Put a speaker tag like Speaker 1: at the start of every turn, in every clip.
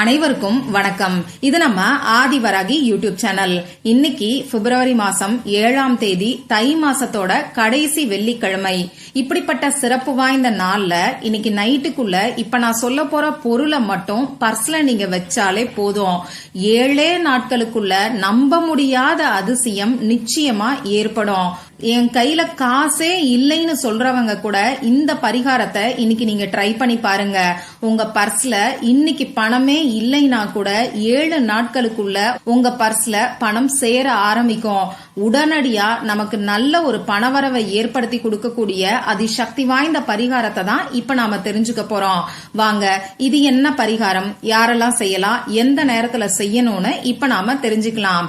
Speaker 1: அனைவருக்கும் வணக்கம். இது நம்ம ஆதிவராகி யூடியூப் சேனல். இன்னைக்கு பிப்ரவரி மாசம் ஏழாம் தேதி தை மாசத்தோட கடைசி வெள்ளிக்கிழமை. இப்படிப்பட்ட சிறப்பு வாய்ந்த நாள்ல இன்னைக்கு நைட்டுக்குள்ள இப்ப நான் சொல்ல போற பொருளை மட்டும் பர்ஸ்ல நீங்க வச்சாலே போதும். ஏழே நாட்களுக்குள்ள நம்ப முடியாத அதிசயம் நிச்சயமா ஏற்படும். என் கையில காசே இல்லைன்னு சொல்றவங்க கூட இந்த பரிகாரத்தை இன்னைக்கு நீங்க ட்ரை பண்ணி பாருங்க. உங்க பர்ஸ்ல இன்னைக்கு பணமே இல்லைனா கூட ஏழு நாட்களுக்குள்ள உங்க பர்ஸ்ல பணம் சேர ஆரம்பிக்கும். உடனடியா நமக்கு நல்ல ஒரு பணவரவை ஏற்படுத்தி கொடுக்கக்கூடிய அதிசக்தி வாய்ந்த பரிகாரத்தை தான் இப்ப நாம தெரிஞ்சுக்க போறோம். வாங்க இது என்ன பரிகாரம்? யாரெல்லாம் செய்யலாம்? எந்த நேரத்துல செய்யணும்னு இப்ப நாம தெரிஞ்சுக்கலாம்.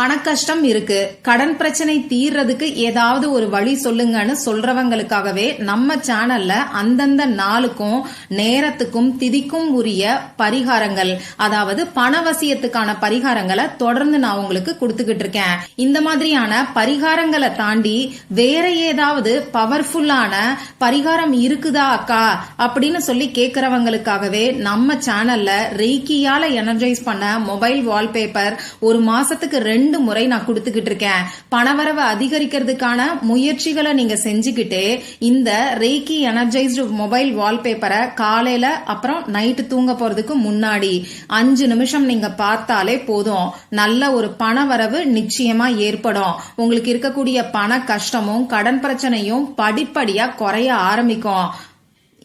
Speaker 1: பணக்கஷ்டம் இருக்கு. கடன் பிரச்சனை தீர்றதுக்கு ஏதாவது ஒரு வழி சொல்லுங்கன்னு சொல்றவங்களுக்காகவே நம்ம சேனல்ல அந்தந்த நாளுக்கும் நேரத்துக்கும் திதிக்கும் உரிய பரிகாரங்கள் அதாவது பணவசியத்துக்கான பரிகாரங்களை தொடர்ந்து நான் உங்களுக்கு கொடுத்துக்கிட்டு இருக்கேன். இந்த மாதிரியான பரிகாரங்களை தாண்டி வேற ஏதாவது பவர்ஃபுல்லான பரிகாரம் இருக்குதா அக்கா? அப்படின்னு சொல்லி கேக்குறவங்களுக்காகவே நம்ம சேனல்ல ரெய்கியால எனர்ஜைஸ் பண்ண மொபைல் வால்பேப்பர் ஒரு மாசத்துக்கு ரெண்டு ரெண்டு முறை நான் கொடுத்துக்கிட்டு இருக்கேன். பணவரவை அதிகரிக்கிறதுக்கான முயற்சிகளை நீங்க செஞ்சுக்கிட்டு இந்த ரேக்கி எனர்ஜைஸ்டு மொபைல் வால்பேப்பரை காலையில அப்புறம் நைட்டு தூங்க போறதுக்கு முன்னாடி அஞ்சு நிமிஷம் நீங்க பார்த்தாலே போதும். நல்ல ஒரு பணவரவு நிச்சயமா ஏற்படும். உங்களுக்கு இருக்கக்கூடிய பண கஷ்டமும் கடன் பிரச்சனையும் படிப்படியா குறைய ஆரம்பிக்கும்.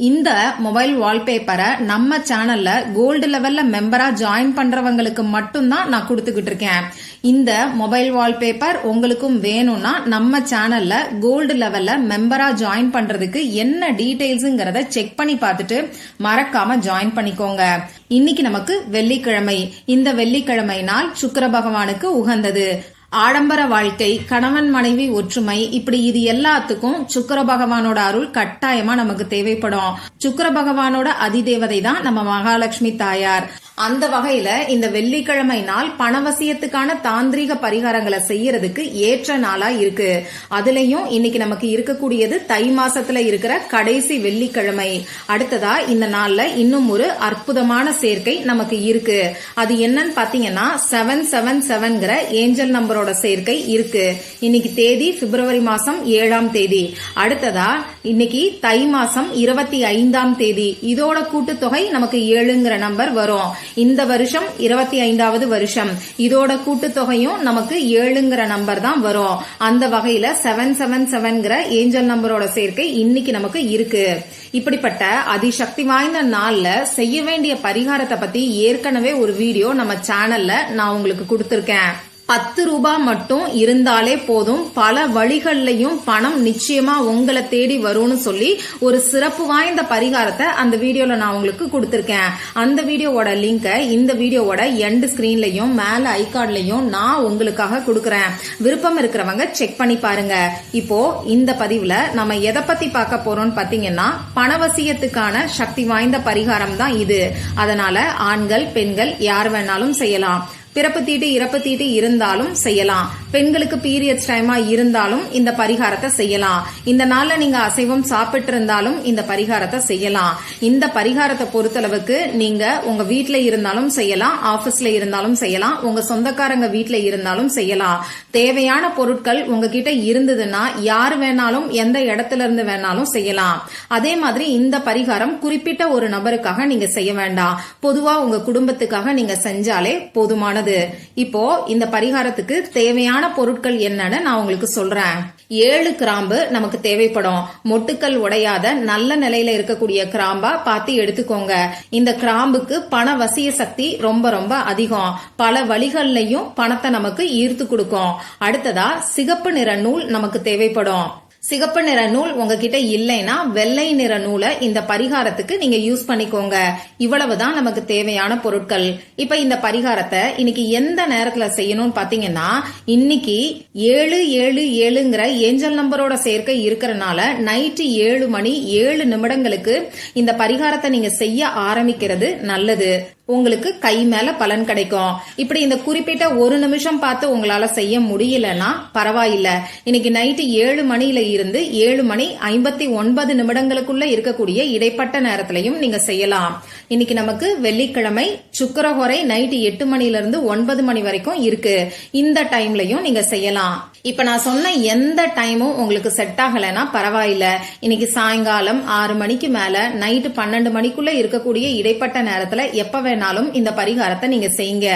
Speaker 1: இந்த மொபைல் வால்பேப்பரை நம்ம சேனல்ல கோல்டு லெவல்ல மெம்பரா ஜாயின் பண்றவங்களுக்கு மட்டும்தான் நான் கொடுத்துக்கிட்டு இருக்கேன். இந்த மொபைல் வால்பேப்பர் உங்களுக்கும் வேணும்னா நம்ம சேனல்ல கோல்டு லெவல்ல மெம்பரா ஜாயின் பண்றதுக்கு என்ன டீடைல்ஸ்ங்கிறத செக் பண்ணி பார்த்துட்டு மறக்காம ஜாயின் பண்ணிக்கோங்க. இன்னைக்கு நமக்கு வெள்ளிக்கிழமை. இந்த வெள்ளிக்கிழமை நாள் சுக்கர பகவானுக்கு உகந்தது. ஆடம்பர வாழ்க்கை கணவன் மனைவி ஒற்றுமை இப்படி இது எல்லாத்துக்கும் சுக்கர பகவானோட அருள் கட்டாயமா நமக்கு தேவைப்படும். சுக்கர பகவானோட அதிதேவதை தான் நம்ம மகாலட்சுமி தாயார். அந்த வகையில இந்த வெள்ளிக்கிழமை நாள் பணவசியத்துக்கான தாந்திரிக பரிகாரங்களை செய்யறதுக்கு ஏற்ற நாளா இருக்கு. அதுலயும் இன்னைக்கு நமக்கு இருக்கக்கூடியது தை மாசத்துல இருக்கிற கடைசி வெள்ளிக்கிழமை. அடுத்ததா இந்த நாள்ல இன்னும் ஒரு அற்புதமான சேர்க்கை நமக்கு இருக்கு. அது என்னன்னு பாத்தீங்கன்னா செவன் செவன் செவன்கிற ஏஞ்சல் நம்பரோட சேர்க்கை இருக்கு. இன்னைக்கு தேதி பிப்ரவரி மாசம் ஏழாம் தேதி. அடுத்ததா இன்னைக்கு தை மாசம் இருபத்தி ஐந்தாம் தேதி. இதோட கூட்டுத்தொகை நமக்கு ஏழுங்கிற நம்பர் வரும். இந்த வருஷம் இருபத்தி ஐந்தாவது வருஷம். இதோட கூட்டுத்தொகையும் நமக்கு ஏழுங்கிற நம்பர் தான் வரும். அந்த வகையில செவன் செவன் செவன்கிற ஏஞ்சல் நம்பரோட சேர்க்கை இன்னைக்கு நமக்கு இருக்கு. இப்படிப்பட்ட அதிசக்தி வாய்ந்த நாள்ல செய்ய வேண்டிய பரிகாரத்தை பத்தி ஏற்கனவே ஒரு வீடியோ நம்ம சேனல்ல நான் உங்களுக்கு கொடுத்திருக்கேன். பத்து ரூபா மட்டும் இருந்தாலே போதும். பல வழிகள்லையும் பணம் நிச்சயமா உங்களை தேடி வரும்னு சொல்லி ஒரு சிறப்பு வாய்ந்த பரிகாரத்தை அந்த வீடியோல நான் உங்களுக்கு கொடுத்துருக்கேன். அந்த வீடியோவோட லிங்கை இந்த வீடியோவோட எண்ட் ஸ்கிரீன்லையும் மேல ஐகார்ட்லையும் நான் உங்களுக்காக கொடுக்கறேன். விருப்பம் இருக்கிறவங்க செக் பண்ணி பாருங்க. இப்போ இந்த பதிவுல நம்ம எதை பத்தி பார்க்க போறோம்னு பாத்தீங்கன்னா பணவசியத்துக்கான சக்தி வாய்ந்த பரிகாரம் தான் இது. அதனால ஆண்கள் பெண்கள் யார் வேணாலும் செய்யலாம். பிறப்பு தீட்டு இறப்பு தீட்டு இருந்தாலும் செய்யலாம். பெண்களுக்கு பீரியட்ஸ் டைமா இருந்தாலும் இந்த பரிகாரத்தை செய்யலாம். இந்த நாள்ல நீங்க அசைவம் சாப்பிட்டு இருந்தாலும் இந்த பரிகாரத்தை செய்யலாம். இந்த பரிகாரத்தை பொறுத்தளவுக்கு நீங்க உங்க வீட்ல இருந்தாலும் செய்யலாம் ஆபீஸ்ல இருந்தாலும் செய்யலாம் உங்க சொந்தக்காரங்க வீட்ல இருந்தாலும் செய்யலாம். தேவையான பொருட்கள் உங்ககிட்ட இருந்ததுன்னா யார் வேணாலும் எந்த இடத்துல இருந்து வேணாலும் செய்யலாம். அதே மாதிரி இந்த பரிகாரம் குறிப்பிட்ட ஒரு நபருக்காக நீங்க செய்ய வேண்டாம். பொதுவா உங்க குடும்பத்துக்காக நீங்க செஞ்சாலே போதுமான போதுமானது இப்போ இந்த பரிகாரத்துக்கு தேவையான பொருட்கள் என்னன்னு நான் உங்களுக்கு சொல்றேன். ஏழு கிராம்பு நமக்கு தேவைப்படும். மொட்டுக்கள் உடையாத நல்ல நிலையில இருக்கக்கூடிய கிராம்பா பார்த்து எடுத்துக்கோங்க. இந்த கிராம்புக்கு பண வசிய சக்தி ரொம்ப ரொம்ப அதிகம். பல வழிகள்லயும் பணத்தை நமக்கு ஈர்த்து கொடுக்கும். அடுத்ததா சிகப்பு நிற நூல் நமக்கு தேவைப்படும். சிகப்பு நிற நூல் உங்ககிட்ட இல்லைன்னா வெள்ளை நிற நூலை இந்த பரிகாரத்துக்கு நீங்க யூஸ் பண்ணிக்கோங்க. இவ்வளவுதான் நமக்கு தேவையான பொருட்கள். இப்ப இந்த பரிகாரத்தை இன்னைக்கு எந்த நேரத்துல செய்யணும்னு பாத்தீங்கன்னா இன்னைக்கு ஏழு ஏழு ஏழுங்கிற ஏஞ்சல் நம்பரோட சேர்க்கை இருக்கிறனால நைட்டு ஏழு மணி ஏழு நிமிடங்களுக்கு இந்த பரிகாரத்தை நீங்க செய்ய ஆரம்பிக்கிறது நல்லது. உங்களுக்கு கை மேல பலன் கிடைக்கும். இப்படி இந்த குறிப்பிட்ட ஒரு நிமிஷம் பார்த்து உங்களால செய்ய முடியலன்னா பரவாயில்ல. இன்னைக்கு நைட்டு ஏழு மணியில இருந்து ஏழு மணி ஐம்பத்தி ஒன்பது நிமிடங்களுக்குள்ள இருக்கக்கூடிய இடைப்பட்ட நேரத்திலையும் நீங்க செய்யலாம். இன்னைக்கு நமக்கு வெள்ளிக்கிழமை சுக்கரஹோரை நைட்டு எட்டு மணிலிருந்து ஒன்பது மணி வரைக்கும் இருக்கு. இந்த டைம்லயும் நீங்க செய்யலாம். இப்ப நான் சொன்ன எந்த டைமும் உங்களுக்கு செட் ஆகலைன்னா பரவாயில்ல. இன்னைக்கு சாயங்காலம் ஆறு மணிக்கு மேல நைட்டு பன்னெண்டு மணிக்குள்ள இருக்கக்கூடிய இடைப்பட்ட நேரத்துல எப்ப வேணாலும் இந்த பரிகாரத்தை நீங்க செய்யுங்க.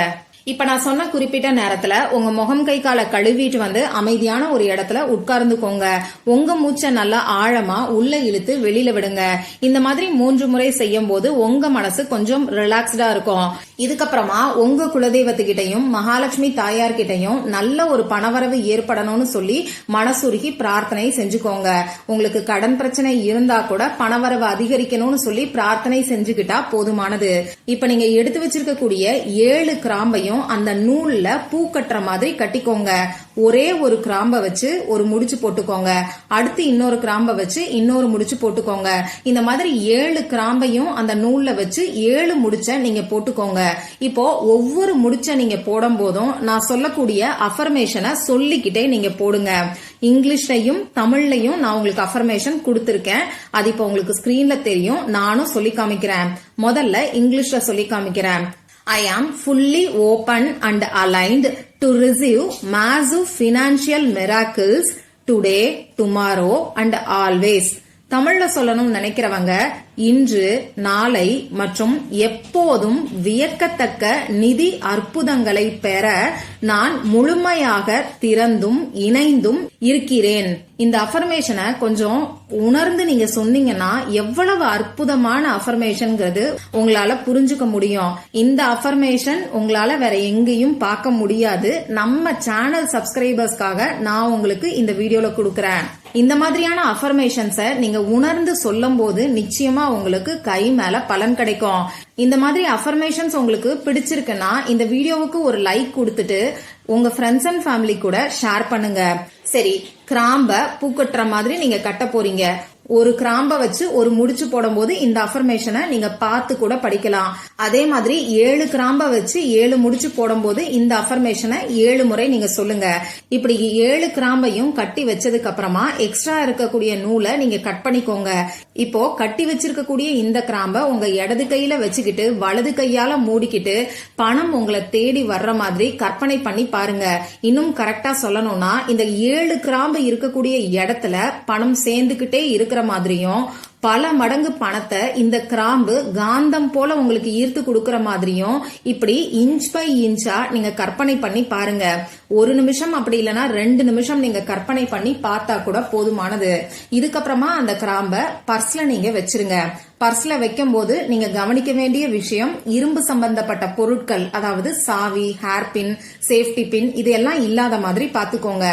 Speaker 1: இப்ப நான் சொன்ன குறிப்பிட்ட நேரத்துல உங்க முகம் கை காலை கழுவிட்டு வந்து அமைதியான ஒரு இடத்துல உட்கார்ந்துக்கோங்க. உங்க மூச்சை நல்லா ஆழமா உள்ள இழுத்து வெளியில விடுங்க. இந்த மாதிரி மூன்று முறை செய்யும் போது உங்க மனசு கொஞ்சம் ரிலாக்ஸ்டா இருக்கும். இதுக்கப்புறமா உங்க குலதெய்வத்துக்கிட்டையும் மகாலட்சுமி தாயார் கிட்டையும் நல்ல ஒரு பணவரவு ஏற்படணும்னு சொல்லி மனசுருகி பிரார்த்தனை செஞ்சுக்கோங்க. உங்களுக்கு கடன் பிரச்சனை இருந்தா கூட பணவரவு அதிகரிக்கணும்னு சொல்லி பிரார்த்தனை செஞ்சுக்கிட்டா போதுமானது. இப்ப நீங்க எடுத்து வச்சிருக்கக்கூடிய ஏழு கிராம்பையும் அந்த நூல்ல பூ கட்டுற மாதிரி கட்டிக்கோங்க. ஒரே ஒரு கிராம்பை வச்சு ஒரு முடிச்சு போட்டுக்கோங்க. அடுத்து இன்னொரு கிராம்பை வச்சு இன்னொரு முடிச்சு போட்டுக்கோங்க. இந்த மாதிரி ஏழு கிராம்பையும் அந்த நூல்ல வச்சு ஏழு முடிச்ச நீங்க போட்டுக்கோங்க. இப்போ ஒவ்வொரு முடிச்ச நீங்க போடும் போதும் நான் சொல்லக்கூடிய அஃபர்மேஷனை சொல்லிக்கிட்டே நீங்க போடுங்க. இங்கிலீஷ்லயும் தமிழ்லையும் நான் உங்களுக்கு அஃபர்மேஷன் கொடுத்துருக்கேன். அது இப்போ உங்களுக்கு ஸ்கிரீன்ல தெரியும். நானும் சொல்லி காமிக்கிறேன். முதல்ல இங்கிலீஷ்ல சொல்லி காமிக்கிறேன். I am fully open and aligned to receive massive financial miracles today, tomorrow and always. தமிழ்ல சொல்லணும்னு நினைக்கிறவங்க இன்று நாளை மற்றும் எப்போதும் வியக்கத்தக்க நிதி அற்புதங்களை பெற நான் முழுமையாக திறந்தும் இணைந்தும் இருக்கிறேன். இந்த அஃபர்மேஷனை கொஞ்சம் உணர்ந்து நீங்க சொன்னீங்கன்னா எவ்வளவு அற்புதமான அஃபர்மேஷன்ங்கிறது உங்களால புரிஞ்சுக்க முடியும். இந்த அஃபர்மேஷன் உங்களால வேற எங்கேயும் பார்க்க முடியாது. நம்ம சேனல் சப்ஸ்கிரைபர்ஸ்க்காக நான் உங்களுக்கு இந்த வீடியோல கொடுக்கறேன். இந்த மாதிரியான அஃபர்மேஷன்ஸை நீங்க உணர்ந்து சொல்லும் போது நிச்சயமா உங்களுக்கு கை மேல பலன் கிடைக்கும். இந்த மாதிரி அஃபர்மேஷன்ஸ் உங்களுக்கு பிடிச்சிருக்குன்னா இந்த வீடியோவுக்கு ஒரு லைக் கொடுத்துட்டு உங்க ஃப்ரெண்ட்ஸ் அண்ட் ஃபேமிலி கூட ஷேர் பண்ணுங்க. சரி கிராம்ப பூக்கட்டுற மாதிரி நீங்க கட்ட போறீங்க. ஒரு கிராம்ப வச்சு ஒரு முடிச்சு போடும்போது இந்த அஃபர்மேஷனை நீங்க பார்த்து கூட படிக்கலாம். அதே மாதிரி ஏழு கிராம்ப வச்சு ஏழு முடிச்சு போடும்போது இந்த அஃபர்மேஷனை ஏழு முறை நீங்க சொல்லுங்க. இப்படி ஏழு கிராம்பையும் கட்டி வச்சதுக்கு அப்புறமா எக்ஸ்ட்ரா இருக்கக்கூடிய நூலை நீங்க கட் பண்ணிக்கோங்க. இப்போ கட்டி வச்சிருக்கக்கூடிய இந்த கிராம்ப உங்க இடது கையில வச்சுக்கிட்டு வலது கையால மூடிக்கிட்டு பணம் உங்களை தேடி வர்ற மாதிரி கற்பனை பண்ணி பாருங்க. இன்னும் கரெக்டா சொல்லணும்னா இந்த ஏழு கிராம்பு இருக்கக்கூடிய இடத்துல பணம் சேர்ந்துகிட்டே இருக்கிற மாதிரியும் பல மடங்கு பணத்தை இந்த கிராம்பு காந்தம் போல உங்களுக்கு ஈர்த்து கொடுக்கற மாதிரியும் இப்படி இன்ச் பை இன்ச்சா நீங்க கற்பனை பண்ணி பாருங்க. ஒரு நிமிஷம் அப்படி இல்லைன்னா ரெண்டு நிமிஷம் நீங்க கற்பனை பண்ணி பார்த்தா கூட போதுமானது. இதுக்கப்புறமா அந்த கிராம்ப பர்ஸ்ல நீங்க வச்சிருங்க. பர்ஸ்ல வைக்கும் போது நீங்க கவனிக்க வேண்டிய விஷயம் இரும்பு சம்பந்தப்பட்ட பொருட்கள் அதாவது சாவி ஹேர் பின் சேஃப்டி பின் இதெல்லாம் இல்லாத மாதிரி பாத்துக்கோங்க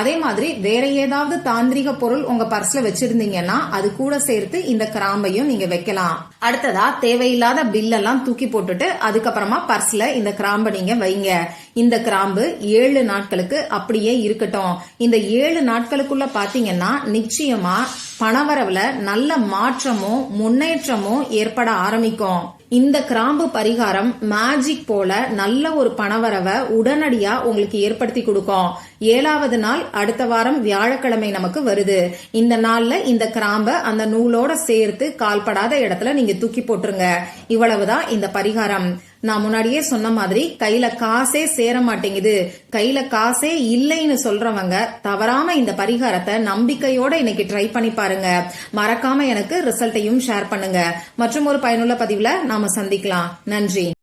Speaker 1: அதே மாதிரி வேற ஏதாவது தாந்திரிக பொருள் உங்க பர்ஸ்ல வச்சிருந்தீங்கன்னா அது கூட சேர்த்து இந்த கிராம்பையும் நீங்க வைக்கலாம். அடுத்ததா தேவையில்லாத பில்லெல்லாம் தூக்கி போட்டுட்டு அதுக்கப்புறமா பர்ஸ்ல இந்த கிராம்பை நீங்க வைங்க. இந்த கிராம்பு ஏழு நாட்களுக்கு அப்படியே இருக்கட்டும். இந்த ஏழு நாட்களுக்குள்ள பாத்தீங்கன்னா நிச்சயமா பணவரவுல நல்ல மாற்றமும் முன்னேற்றமும் ஏற்பட ஆரம்பிக்கும். இந்த கிராம்பு பரிகாரம் மேஜிக் போல நல்ல ஒரு பணவரவை உடனடியா உங்களுக்கு ஏற்படுத்தி கொடுக்கும். ஏழாவது நாள் அடுத்த வாரம் வியாழக்கிழமை நமக்கு வருது. இந்த நாள்ல இந்த கிராம்ப அந்த நூலோட சேர்த்து கால்படாத இடத்துல நீங்க தூக்கி போட்டுருங்க. இவ்வளவுதான் இந்த பரிகாரம். நான் முன்னாடியே சொன்ன மாதிரி கையில காசே சேர மாட்டேங்குது. கையில காசே இல்லைன்னு சொல்றவங்க தவறாம இந்த பரிகாரத்தை நம்பிக்கையோட இன்னைக்கு ட்ரை பண்ணி பாருங்க. மறக்காம எனக்கு ரிசல்ட்டையும் ஷேர் பண்ணுங்க. மற்றும் ஒரு பயனுள்ள பதிவுல நாம சந்திக்கலாம். நன்றி.